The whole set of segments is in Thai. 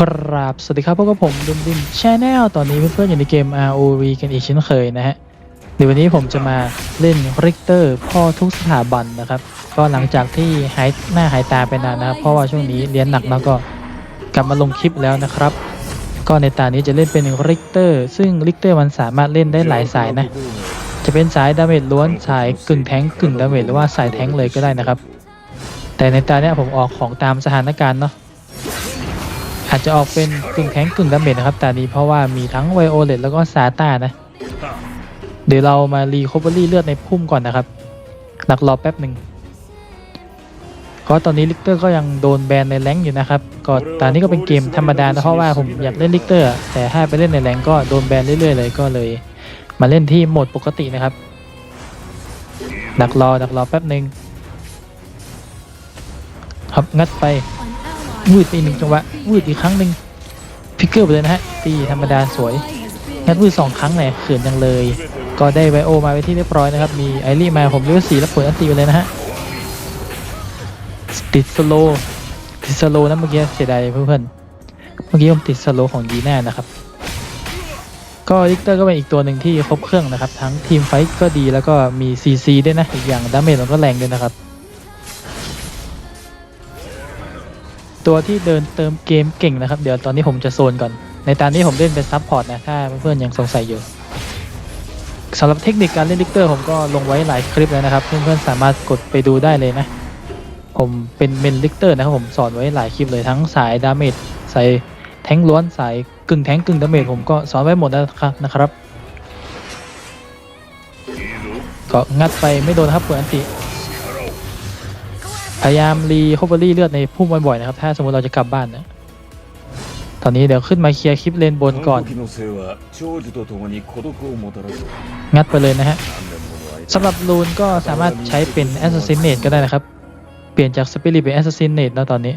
ครับ สวัสดีครับพวกบผมดุมดิมชาแนลตอนนี้เพื่อนๆอยู่ในเกม ROV กันอีกเช่นเคยนะฮะเดี๋ยววันนี้ผมจะมาเล่นริกเตอร์พ่อทุกสถาบันนะครับ ก็หลังจากที่หายหน้าหายตาไปนานนะครับ เพราะว่าช่วงนี้เรียนหนักแล้วก็กลับมาลงคลิปแล้วนะครับ ก็ในตานี้จะเล่นเป็นริกเตอร์ซึ่งริกเตอร์มันสามารถเล่นได้หลายสายนะ จะเป็นสายดาเมจล้วนสายกึ่งแทงกึ่งดาเมจหรือว่าสายแทงเลยก็ได้นะครับ แต่ในตาเนี้ยผมออกของตามสถานการณ์เนาะ อาจจะออกเป็นกึ่งแข็งกึ่งดาเมจนะครับแตานี้เพราะว่ามีทั้งไวโอเลตแล้วก็ซาตานะ เดี๋ยวเรามารีคอเวอรี่เลือดในพุ่มก่อนนะครับหลักรอแป๊บหนึ่งก็ตอนนี้ลิกเตอร์ก็ยังโดนแบนในแรงอยู่นะครับก็ตอนนี้ก็เป็นเกมธรรมดานะเพราะว่าผมอยากเล่นลิกเตอร์แต่ถ้าไปเล่นในแรงก็โดนแบนเรื่อยๆเลยก็เลย มาเล่นที่โหมดปกตินะครับดักรอดักรอแป๊บหนึ่งครับงัดไป วืดไปอีกหนึ่งจังหวะวืดอีกครั้งหนึ่งพิกเกอร์ไปเลยนะฮะตีธรรมดาสวยงัดวืดสองครั้งเลยเขินจังเลย ก็ได้ไวโอมาไปที่เรียบร้อยนะครับมีไอรี่มาผมเลือกสีแล้วเปิดอันตีไปเลยนะฮะติดสโลว์ติดสโลว์นะเมื่อกี้เสียดายเพื่อนๆเมื่อกี้ผมติดสโลว์ของยีน่านะครับก็ลิกเตอร์ก็เป็นอีกตัวหนึ่งที่ครบเครื่องนะครับ ทั้งทีมไฟท์ก็ดีแล้วก็มี CC ด้วยนะ อีกอย่างดาเมจมันก็แรงด้วยนะครับ ตัวที่เดินเติมเกมเก่งนะครับ เดี๋ยวตอนนี้ผมจะโซนก่อน ในตอนนี้ผมเล่นเป็นซับพอร์ตนะ ถ้าเพื่อนๆยังสงสัยอยู่สำหรับเทคนิคการเล่นลิกเตอร์ผมก็ลงไว้หลายคลิปแล้วนะครับ เพื่อนๆสามารถกดไปดูได้เลยนะ ผมเป็นเมนลิกเตอร์นะครับผมสอนไว้หลายคลิปเลยทั้งสายดาเมจสายแทงล้วนสายกึ่งแทงกึ่งดาเมจผมก็สอนไว้หมดแล้วนะครับนะครับก็งัดไปไม่โดนนะครับเปิดอันติ พยายามรีคอเบอรี่เลือดในผู้มบ่อยๆนะครับ ถ้าสมมติเราจะกลับบ้านนะตอนนี้เดี๋ยวขึ้นมาเคลียร์คลิปเลนบนก่อน งัดไปเลยนะฮะสำหรับลูนก็สามารถใช้เป็น Assassinate ก็ได้นะครับ เปลี่ยนจาก Spirit เป็น Assassinate แล้วตอนนี้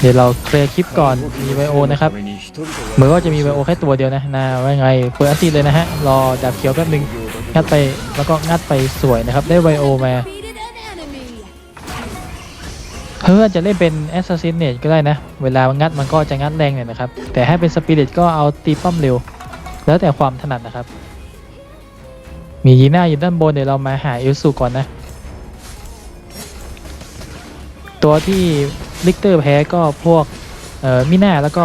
เดี๋ยวเราเคลียร์คลิปก่อนมีไบโอนะครับเหมือนว่าจะมีไบโอแค่ตัวเดียวนะนาว่ไงเปิดอัตซีเลยนะฮะรอดาบเขียวแป๊บนึงงัดไปแล้วก็งัดไปสวยนะครับ ได้ไบโอมา เพื่อจะเล่นเป็นแอสซัสซินเนก็ได้นะ เวลางัดมันก็จะงัดแรงเนี่ยนะครับ แต่ให้เป็นสปิริตก็เอาตีป้อมเร็ว แล้วแต่ความถนัดนะครับ มียีน่าอยู่ด้านบนเดี๋ยวเรามาหาเอลสูก่อนนะ ตัวที่ลิกเตอร์แพ้ก็พวกเอ่อมิน่าแล้วก็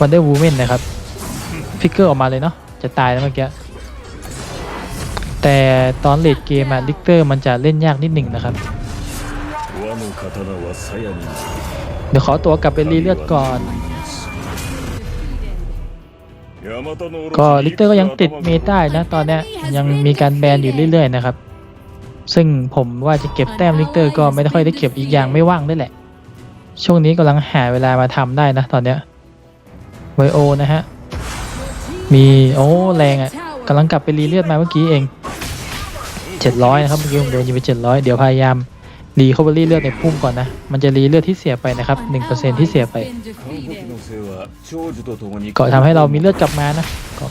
วันเดอร์วูแมนนะครับ ฟิกเกอร์ออกมาเลยเนาะจะตายแล้วเมื่อกี้แต่ตอนเลดเกมอะลิกเตอร์มันจะเล่นยากนิดหนึ่งนะครับ เดี๋ยวขอตัวกลับไปรีเลือดก่อน ก็ลิเตอร์ก็ยังติดเมตาอยู่นะตอนเนี้ยยังมีการแบนอยู่เรื่อยๆนะครับ ซึ่งผมว่าจะเก็บแต้มลิเตอร์ก็ไม่ได้ค่อยได้เก็บอีกอย่างไม่ว่างด้วยแหละ ช่วงนี้กำลังหาเวลามาทำได้นะตอนเนี้ยไวโอนะฮะ มีโอ้แรงอะ่ะกำลังกลับไปรีเลือดมาเมื่อกี้เอง 700 นะครับเมื่อกี้ผมโดนยิงไป 700 เดี๋ยวพยายาม รีคอเวอรี่เลือดในพุ่มก่อนนะ มันจะรีเลือดที่เสียไปนะครับ 1%ที่เสียไปก็ทำให้เรามีเลือดกลับมานะก็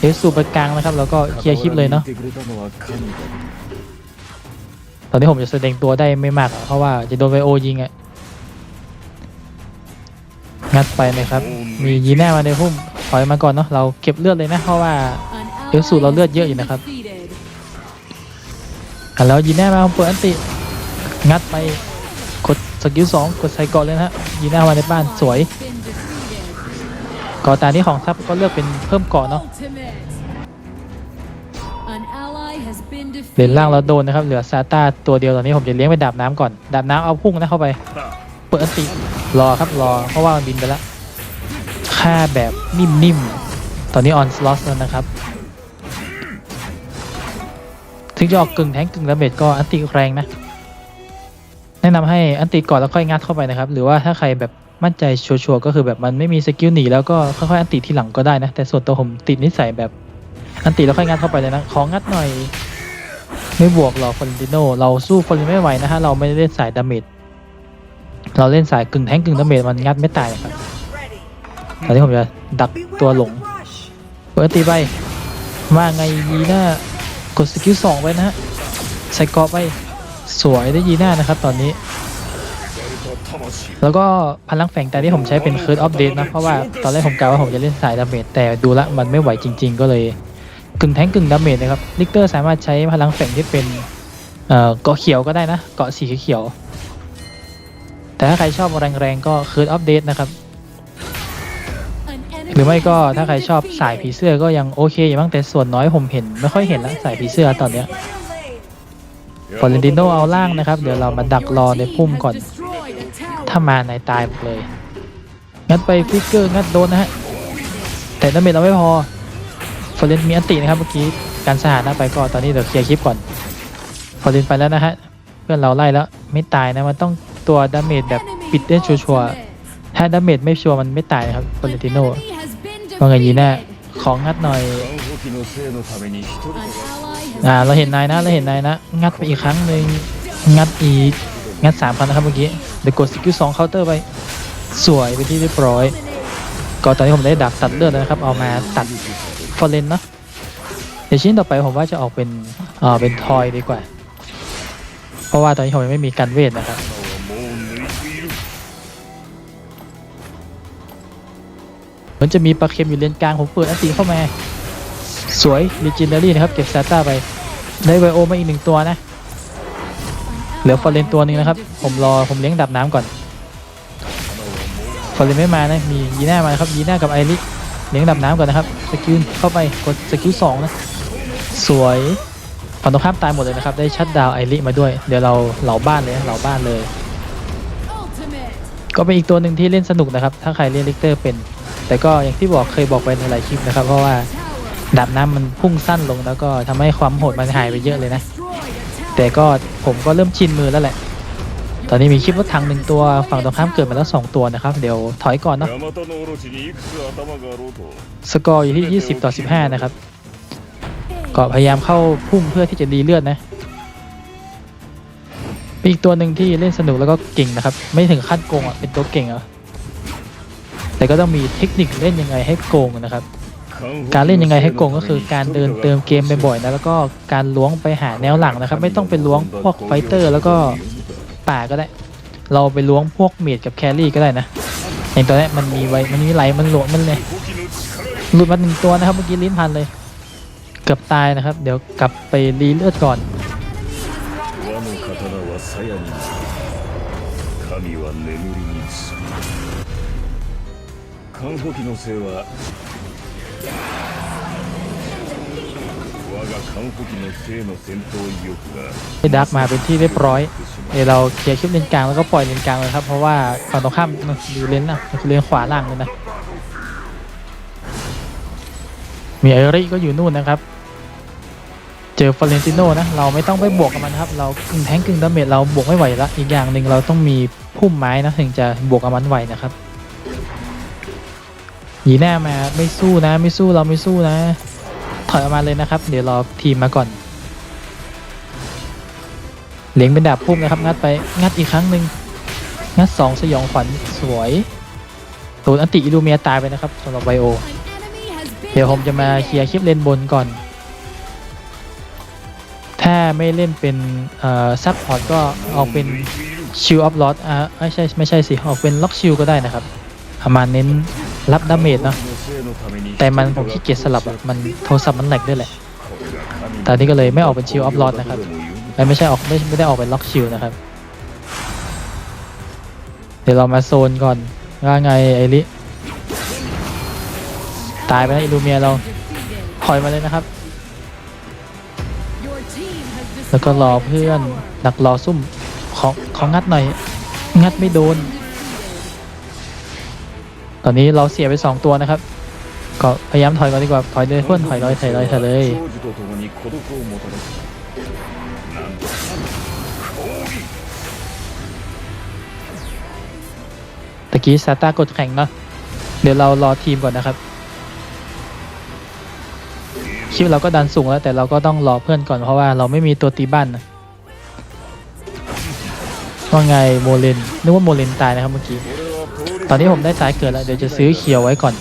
เอสูบไปกลางนะครับ แล้วก็เคลียร์คลิปเลยเนาะตอนนี้ผมจะแสดงตัวได้ไม่มาก เพราะว่าจะโดนไวโอยิงอะงัดไปนะครับ มียีแน่มาในพุ่มถอยมาก่อนเนาะเราเก็บเลือดเลยนะเพราะว่าเอสูเราเลือดเยอะอยู่นะครับแล้วยีแน่มาเปิดอันติ งัดไปกดสกิลสองกดใส่เกาะเลยนะฮะยีน่ามาในบ้านสวยเกาะตานี้ของซับก็เลือกเป็นเพิ่มเกาะเนาะเลนล่างเราโดนนะครับเหลือซาตาตัวเดียวตอนนี้ผมจะเลี้ยงไปดาบน้ำก่อนดาบน้ำเอาพุ่งนะเข้าไป เปิดอันติรอครับรอเพราะว่ามันบินไปแล้วฆ่าแบบนิ่มๆตอนนี้ออนสล็อตแล้วนะครับถึงจะออกกึ่งแทงกึ่งดาเมจก็อันติแรงนะ แนะนำให้อันติก่อนแล้วค่อยงัดเข้าไปนะครับ หรือว่าถ้าใครแบบมั่นใจชัวร์ก็คือแบบมันไม่มีสกิลหนีแล้วก็ค่อยๆอันติทีหลังก็ได้นะ แต่ส่วนตัวผมติดนิสัยแบบอันติแล้วค่อยงัดเข้าไปเลยนะของงัดหน่อย ไม่บวกหรอกฟอร์ติโนเราสู้ฟอร์ติไม่ไหวนะฮะเราไม่ได้เล่นสายดาเมจเราเล่นสายกึ่งแทงกึ่งดาเมจมันงัดไม่ตายครับตอนนี้ผมจะดักตัวหลงเปิดตีไปว่าไงยีน่ากดสกิลสองไปนะฮะใส่กราะไป สวยได้ยีน่านะครับตอนนี้ แล้วก็พลังแฝงแต่ที่ผมใช้เป็นเคิร์ดออฟเดตนะ เพราะว่าตอนแรกผมกะว่าผมจะเล่นสายดาเมจแต่ดูละมันไม่ไหวจริง ๆ ก็เลยกึ่งแทงกึ่งดาเมจนะครับลิกเตอร์สามารถใช้พลังแฝงที่เป็นเอ่อเกาะเขียวก็ได้นะ เกาะสีเขียว แต่ถ้าใครชอบแรงๆก็เคิร์ดออฟเดตนะครับ หรือไม่ก็ถ้าใครชอบสายผีเสื้อก็ยังโอเคอยู่บ้างแต่ส่วนน้อยผมเห็น ไม่ค่อยเห็นแล้วสายผีเสื้อตอนเนี้ย ฟอร์เรนติโนเอาล่างนะครับ เดี๋ยวเรามาดักรอในพุ่มก่อน ถ้ามาในตายหมดเลย งัดไปฟิกเกอร์งัดโดนนะฮะ แต่ดาเมจเราไม่พอฟอร์เรนมีอันตินะครับเมื่อกี้ การสหารนะไปก่อนตอนนี้เดี๋ยวเคลียร์คลิปก่อนฟอร์เรนไปแล้วนะฮะ เพื่อนเราไล่แล้วไม่ตายนะ มันต้องตัวดาเมจแบบปิดได้ชัวร์ถ้าดาเมจไม่ชัวร์มันไม่ตายนะครับฟอร์เรนติโนว่าไงยีน่าของงัดหน่อย อ่าเราเห็นนายนะเราเห็นนายนะ งัดไปอีกครั้งหนึ่งงัดอีก งัดสามพันนะครับเมื่อกี้เดี๋ยวกดสกิลสองเคาน์เตอร์ไป สวยไปที่เรียบร้อย ก็ตอนนี้ผมได้ดักตัดเลือดแล้วนะครับ เอามาตัดฟอร์เรนเนาะเดี๋ยวชิ้นต่อไปผมว่าจะออกเป็นอ่าเป็นทอยดีกว่า เพราะว่าตอนนี้ผมยังไม่มีการเวทนะครับมันจะมีปลาเค็มอยู่เลนกลางผมเปิดอันตีเข้ามา สวยลีจินดารี่นะครับ เก็บซาต้าไป ได้ไวโอมาอีกหนึ่งตัวนะ เหลือฟอร์เรนตัวหนึงนะครับ ผมรอผมเลี้ยงดับน้ำก่อนฟอร์เรนไม่มานะ มียีน่ามานะครับยีน่ากับไอริเลี้ยงดับน้ำก่อนนะครับสกิลเข้าไปกดสกิลสองนะสวยฝั่งตรงข้ามตายหมดเลยนะครับ ได้ชัดดาวน์ไอริมาด้วย เดี๋ยวเราเหล่าบ้านเลยนะเหล่าบ้านเลย ก็เป็นอีกตัวหนึ่งที่เล่นสนุกนะครับ ถ้าใครเล่นลิกเตอร์เป็น แต่ก็อย่างที่บอกเคยบอกไปในหลายคลิปนะครับ เพราะว่า ดับน้ำมันพุ่งสั้นลงแล้วก็ทำให้ความโหดมันหายไปเยอะเลยนะ แต่ก็ผมก็เริ่มชินมือแล้วแหละ ตอนนี้มีคลิปรถถังหนึ่งตัวฝั่งตรงข้ามเกิดมาแล้ว 2 ตัวนะครับ เดี๋ยวถอยก่อนเนาะสกอร์อยู่ที่ 20 ต่อ 15 นะครับก็พยายามเข้าพุ่งเพื่อที่จะดีเลือดนะมีอีกตัวหนึ่งที่เล่นสนุกแล้วก็เก่งนะครับ ไม่ถึงขั้นโกงอะเป็นตัวเก่งอะแต่ก็ต้องมีเทคนิคเล่นยังไงให้โกงนะครับ การเล่นยังไงให้โกงก็คือการเดินเติมเกมบ่อยๆนะแล้วก็การล้วงไปหาแนวหลังนะครับ ไม่ต้องไปล้วงพวกไฟเตอร์แล้วก็ป่าก็ได้ เราไปล้วงพวกเมดกับแครี่ก็ได้นะอย่างตัวเนี้ยมันมีไว้มันมีไหลมันหลวมมันเลย หลุดมาหนึ่งตัวนะครับเมื่อกี้ลิ้นพันเลย เกือบตายนะครับ เดี๋ยวกลับไปรีเลือดก่อน 和の刀は鞘に神は眠りにつく ไอ้ดักมาเป็นที่เรียบร้อยเดี๋ยวเราเคลียร์คลิปเลนกลางแล้วก็ปล่อยเลนกลางเลยครับเพราะว่าฝั่งตรงข้ามอยู่เลนนะคือเลนขวาล่างเลยนะมีไอริก็อยู่นู่นนะครับ เจอฟลอเรนติโนนะ เราไม่ต้องไปบวกกับมันครับ เรากึ่งแทงกึ่งดาเมจเราบวกไม่ไหวละอีกอย่างหนึ่งเราต้องมีพุ่มไม้นะถึงจะบวกกับมันไหวนะครับ หยีหน้ามาไม่สู้นะ ไม่สู้เราไม่สู้นะ ถอยออกมาเลยนะครับ เดี๋ยวรอทีมมาก่อนเหลียงเป็นดาบพุ่มนะครับงัดไปงัดอีกครั้งหนึ่งงัดสองสยองขวัญสวยโดนอันติอิลูเมียตายไปนะครับสำหรับไบโอ เดี๋ยวผมจะมาเคลียร์คลิปเลนบนก่อน ถ้าไม่เล่นเป็นเอ่อซับพอร์ตก็ออกเป็นชิลออฟลอ d อ่าไม่ใช่ไม่ใช่สิ ออกเป็นล็อกชิลก็ได้นะครับเอามาเน้น รับดาเมจเนาะแต่มันผมขี้เกียจสลับอะมันโทรศัพท์มันแหลกด้วยแหละตอนนี้ก็เลยไม่ออกเป็นชิลออฟลอ d นะครับเอ้ยไม่ใช่ออกไม่ไม่ได้ออกเป็นล็อกชิลนะครับ เดี๋ยวเรามาโซนก่อนว่าไงไอริตายไปแล้วอิลูเมียเราถอยมาเลยนะครับ แล้วก็รอเพื่อนดักรอซุ่มของของงัดหน่อย งัดไม่โดน ตอนนี้เราเสียไป 2 ตัวนะครับ ก็พยายามถอยก่อนดีกว่าถอยเลยเพื่อนถอยลอยถอยลอยถอยเลยตะกี้ซาต้ากดแข่งเนาะเดี๋ยวเรารอทีมก่อนนะครับคิวเราก็ดันสูงแล้วแต่เราก็ต้องรอเพื่อนก่อนเพราะว่าเราไม่มีตัวตีบ้านนะว่าไงโมเลนนึกว่าโมเลนตายนะครับเมื่อกี้ ตอนนี้ผมได้สายเกิดแล้วเดี๋ยวจะซื้อเขียวไว้ก่อน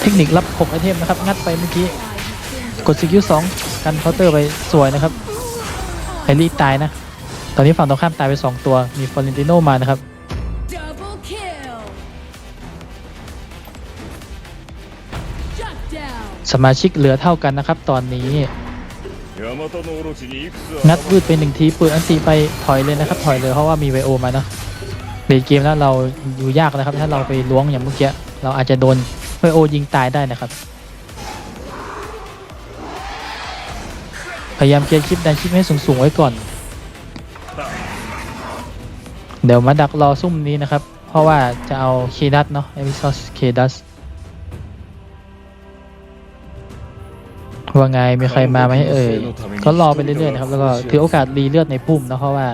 เทคนิครับ 6 ไอเทมนะครับ งัดไปเมื่อกี้ กดสกิล2กันเคาน์เตอร์ไปสวยนะครับไฮรี่ตายนะ ตอนนี้ฝั่งตรงข้ามตายไป 2 ตัว มีฟอร์เรนติโนมานะครับสมาชิกเหลือเท่ากันนะครับ ตอนนี้ นัดวืดไปหนึ่งทีเปิดอันตีไปถอยเลยนะครับถอยเลยเพราะว่ามีไวโอมานะเบรกเกมแล้วเราอยู่ยากนะครับ ถ้าเราไปล้วงอย่างเมื่อกี้เราอาจจะโดนไวโอยิงตายได้นะครับ พยายามเคลียร์คลิปดันคลิปให้สูงๆไว้ก่อน เดี๋ยวมาดักรอซุ่มนี้นะครับ เพราะว่าจะเอาเคดัสเนาะเอพิซอสเคดัส ว่าไงมีใครมาไหมเอ่ยก็รอไปเรื่อยๆนะครับแล้วก็ถือโอกาสรีเลือดในปุ่มนะเพราะว่า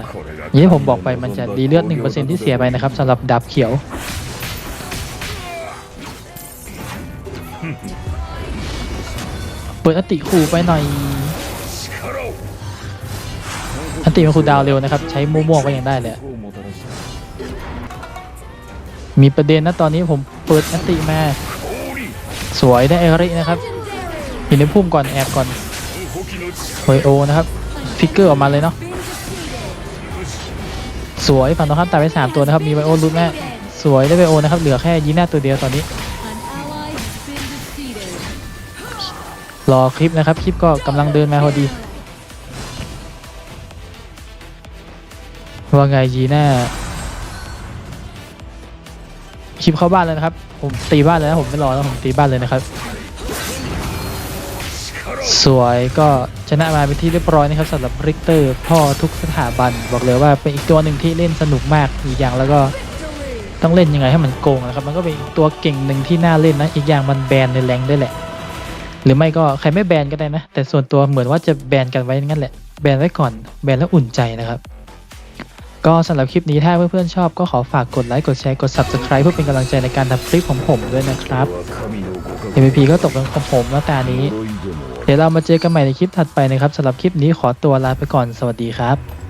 อย่างที่ผมบอกไปมันจะรีเลือดหนึ่งเปอร์เซ็นที่เสียไปนะครับสำหรับดับเขียวเปิดอติคูไปหน่อยอัติมันคูดาวเร็วนะครับ ใช้มั่วๆก็ยังได้เลยมีประเด็นนะตอนนี้ผมเปิดอติมาสวยได้เอรินะครับ อยู่ในพุ่มก่อนแอบก่อนโอยโอนะครับฟิกเกอร์ออกมาเลยเนาะสวยฝันงตรงข้ามตายไปสามตัวนะครับมีไบโอรุดแม่สวยได้ไบโอนะครับเหลือแค่ยีน่าตัวเดียวตอนนี้ รอคลิปนะครับคลิปก็กำลังเดินมาพอดีว่าไงยีน่าคลิปเข้าบ้านเลยนะครับ ผมตีบ้านเลยนะผมไม่รอแล้วผมตีบ้านเลยนะครับ สวยก็ชนะมาเป็นที่เรียบร้อยนะครับสำหรับริกเตอร์พ่อทุกสถาบัน บอกเลยว่าเป็นอีกตัวหนึ่งที่เล่นสนุกมากอีกอย่างแล้วก็ต้องเล่นยังไงให้มันโกงนะครับ มันก็เป็นตัวเก่งหนึ่งที่น่าเล่นนะ อีกอย่างมันแบนในแรงได้แหละ หรือไม่ก็ใครไม่แบนก็ได้นะ แต่ส่วนตัวเหมือนว่าจะแบนกันไว้งั้นแหละ แบนไว้ก่อน แบนแล้วอุ่นใจนะครับ ก็สำหรับคลิปนี้ถ้าเพื่อนๆชอบก็ขอฝากกดไลค์ กดแชร์ กด subscribe เพื่อเป็นกำลังใจในการทำคลิปของผมด้วยนะครับ MVP ก็ตกเป็นของผมแล้วแต่นี้ เดี๋ยวเรามาเจอกันใหม่ในคลิปถัดไปนะครับสำหรับคลิปนี้ขอตัวลาไปก่อนสวัสดีครับ